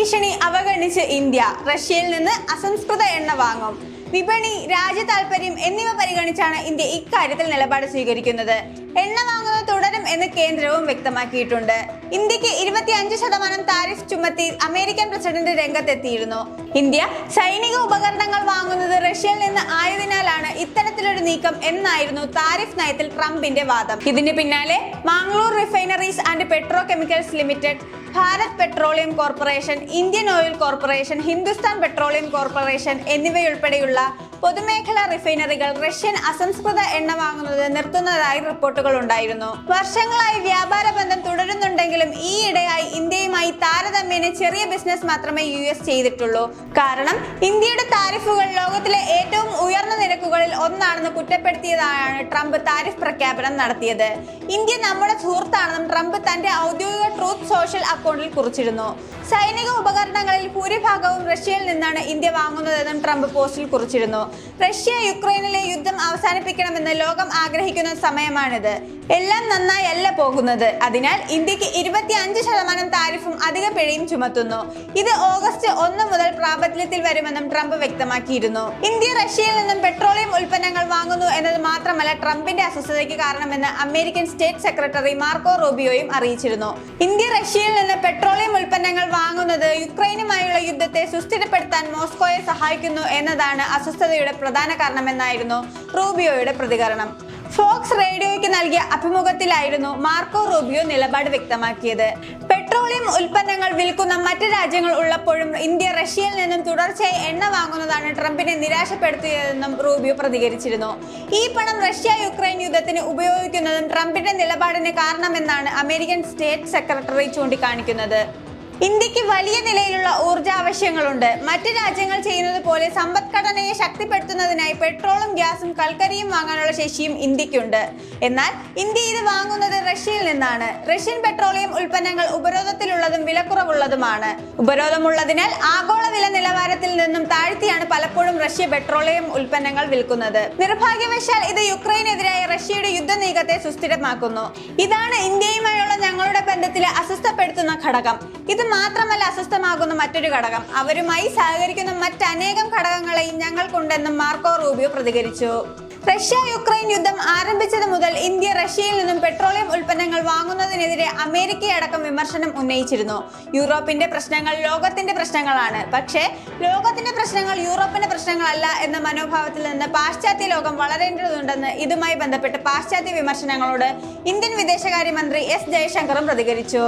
ഭീഷണി അവഗണിച്ച് ഇന്ത്യ റഷ്യയിൽ നിന്ന് അസംസ്കൃത എണ്ണ വാങ്ങും. വിപണി രാജ്യ താല്പര്യം എന്നിവ പരിഗണിച്ചാണ് ഇന്ത്യ ഇക്കാര്യത്തിൽ നിലപാട് സ്വീകരിക്കുന്നത്. എണ്ണ വാങ്ങുന്നത് തുടരും എന്ന് കേന്ദ്രവും വ്യക്തമാക്കിയിട്ടുണ്ട്. ഇന്ത്യയ്ക്ക് ഇരുപത്തിയഞ്ച് ശതമാനം താരിഫ് ചുമത്തി അമേരിക്കൻ പ്രസിഡന്റ് രംഗത്തെത്തിയിരുന്നു. ഇന്ത്യ സൈനിക ഉപകരണങ്ങൾ വാങ്ങുന്നത് റഷ്യയിൽ നിന്ന് ആയതിനാലാണ് ഇത്തരത്തിലൊരു നീക്കം എന്നായിരുന്നു താരിഫ് നയത്തിൽ ട്രംപിന്റെ വാദം. ഇതിന് പിന്നാലെ Mangalore refineries and petrochemicals limited Bharat petroleum corporation Indian oil corporation Hindustan petroleum corporation എന്നിവയുൾപ്പെടെയുള്ള പൊതുമേഖലാ റിഫൈനറികൾ റഷ്യൻ അസംസ്കൃത എണ്ണ വാങ്ങുന്നത് നിർത്തുന്നതായി റിപ്പോർട്ടുകൾ ഉണ്ടായിരുന്നു. വർഷങ്ങളായി വ്യാപാര ബന്ധം തുടരുന്നുണ്ടെങ്കിലും ഈയിടെയായി ഇന്ത്യയുമായി താരതമ്യേന ചെറിയ ബിസിനസ് മാത്രമേ യു എസ് ചെയ്തിട്ടുള്ളൂ. കാരണം ഇന്ത്യയുടെ താരിഫുകൾ ലോകത്തിലെ ഏറ്റവും ഉയർന്ന നിരക്കുകളിൽ ഒന്നാണെന്ന് കുറ്റപ്പെടുത്തിയതാണ് ട്രംപ് താരിഫ് പ്രഖ്യാപനം നടത്തിയത്. ഇന്ത്യ നമ്മുടെ സുഹൃത്താണെന്നും ട്രംപ് തന്റെ ഔദ്യോഗിക ട്രൂത്ത് സോഷ്യൽ അക്കൗണ്ടിൽ കുറിച്ചിരുന്നു. സൈനിക ഉപകരണങ്ങളിൽ ഭൂരിഭാഗവും റഷ്യയിൽ നിന്നാണ് ഇന്ത്യ വാങ്ങുന്നതെന്നും ട്രംപ് പോസ്റ്റിൽ കുറിച്ചിരുന്നു. റഷ്യ യുക്രൈനിലെ യുദ്ധം അവസാനിപ്പിക്കണമെന്ന് ലോകം ആഗ്രഹിക്കുന്ന സമയമാണിത്. എല്ലാം നന്നായി അല്ല പോകുന്നത്. അതിനാൽ ഇന്ത്യയ്ക്ക് ഇരുപത്തി അഞ്ച് ശതമാനം താരിഫും അധിക പിഴയും ചുമത്തുന്നു. ഇത് ഓഗസ്റ്റ് ഒന്ന് മുതൽ പ്രാബല്യത്തിൽ വരുമെന്നും ട്രംപ് വ്യക്തമാക്കിയിരുന്നു. ഇന്ത്യ റഷ്യയിൽ നിന്നും പെട്രോളിയം ഉൽപ്പന്നങ്ങൾ വാങ്ങുന്നു എന്നത് മാത്രമല്ല ട്രംപിന്റെ അസ്വസ്ഥതയ്ക്ക് കാരണമെന്ന് അമേരിക്കൻ സ്റ്റേറ്റ് സെക്രട്ടറി മാർക്കോ റോബിയോയും അറിയിച്ചിരുന്നു. ഇന്ത്യ റഷ്യയിൽ നിന്ന് പെട്രോളിയം ഉൽപ്പന്നങ്ങൾ വാങ്ങുന്നത് യുക്രൈനുമായുള്ള യുദ്ധത്തെ സുസ്ഥിരപ്പെടുത്താൻ മോസ്കോയെ സഹായിക്കുന്നു എന്നതാണ് അസ്വസ്ഥതയുടെ പ്രധാന കാരണമെന്നായിരുന്നു റൂബിയോയുടെ പ്രതികരണം. ഫോക്സ് റേഡിയോയ്ക്ക് നൽകിയ അഭിമുഖത്തിലായിരുന്നു മാർക്കോ റൂബിയോ നിലപാട് വ്യക്തമാക്കിയത്. പെട്രോളിയം ഉൽപ്പന്നങ്ങൾ വിൽക്കുന്ന മറ്റ് രാജ്യങ്ങൾ ഉള്ളപ്പോഴും ഇന്ത്യ റഷ്യയിൽ നിന്നും തുടർച്ചയായി എണ്ണ വാങ്ങുന്നതാണ് ട്രംപിനെ നിരാശപ്പെടുത്തിയതെന്നും റൂബിയോ പ്രതികരിച്ചിരുന്നു. ഈ പണം റഷ്യ യുക്രൈൻ യുദ്ധത്തിന് ഉപയോഗിക്കുന്നതും ട്രംപിന്റെ നിലപാടിന് കാരണമെന്നാണ് അമേരിക്കൻ സ്റ്റേറ്റ് സെക്രട്ടറി ചൂണ്ടിക്കാണിക്കുന്നത്. ഇന്ത്യയ്ക്ക് വലിയ നിലയിലുള്ള ഊർജ ആവശ്യങ്ങളുണ്ട് മറ്റ് രാജ്യങ്ങൾ ചെയ്യുന്നത് പോലെ സമ്പദ്ഘടനയെ ശക്തിപ്പെടുത്തുന്നതിനായി പെട്രോളും ഗ്യാസും കൽക്കരിയും വാങ്ങാനുള്ള ശേഷിയും ഇന്ത്യക്കുണ്ട്. എന്നാൽ ഇന്ത്യ ഇത് വാങ്ങുന്നത് റഷ്യയിൽ നിന്നാണ്. റഷ്യൻ പെട്രോളിയം ഉൽപ്പന്നങ്ങൾ ഉപരോധത്തിലുള്ളതും വിലക്കുറവുള്ളതുമാണ്. ഉപരോധമുള്ളതിനാൽ ആഗോള വില നിലവാരത്തിൽ നിന്നും താഴ്ത്തിയാണ് പലപ്പോഴും റഷ്യ പെട്രോളിയം ഉൽപ്പന്നങ്ങൾ വിൽക്കുന്നത്. നിർഭാഗ്യവശാൽ ഇത് യുക്രൈനെതിരായ റഷ്യയുടെ യുദ്ധ നീക്കത്തെ സുസ്ഥിരമാക്കുന്നു. ഇതാണ് ഇന്ത്യയുമായുള്ള ഞങ്ങളുടെ ബന്ധത്തിലെ അസ്വസ്ഥപ്പെടുത്തുന്ന ഘടകം. ഇത് മാത്രമല്ല അസ്വസ്ഥമാകുന്ന മറ്റൊരു ഘടകം. അവരുമായി സഹകരിക്കുന്ന മറ്റനേകം ഘടകങ്ങളെയും ഞങ്ങൾക്കുണ്ടെന്നും മാർക്കോ റൂബിയോ പ്രതികരിച്ചു. റഷ്യ യുക്രൈൻ യുദ്ധം ആരംഭിച്ചത് മുതൽ ഇന്ത്യ റഷ്യയിൽ നിന്നും പെട്രോളിയം ഉൽപ്പന്നങ്ങൾ വാങ്ങുന്നതിനെതിരെ അമേരിക്കയടക്കം വിമർശനം ഉന്നയിച്ചിരുന്നു. യൂറോപ്പിന്റെ പ്രശ്നങ്ങൾ ലോകത്തിന്റെ പ്രശ്നങ്ങളാണ്. പക്ഷേ ലോകത്തിന്റെ പ്രശ്നങ്ങൾ യൂറോപ്പിന്റെ പ്രശ്നങ്ങളല്ല എന്ന മനോഭാവത്തിൽ നിന്ന് പാശ്ചാത്യ ലോകം വളരേണ്ടതുണ്ടെന്ന് ഇതുമായി ബന്ധപ്പെട്ട് പാശ്ചാത്യ വിമർശനങ്ങളോട് ഇന്ത്യൻ വിദേശകാര്യമന്ത്രി എസ് ജയശങ്കറും പ്രതികരിച്ചു.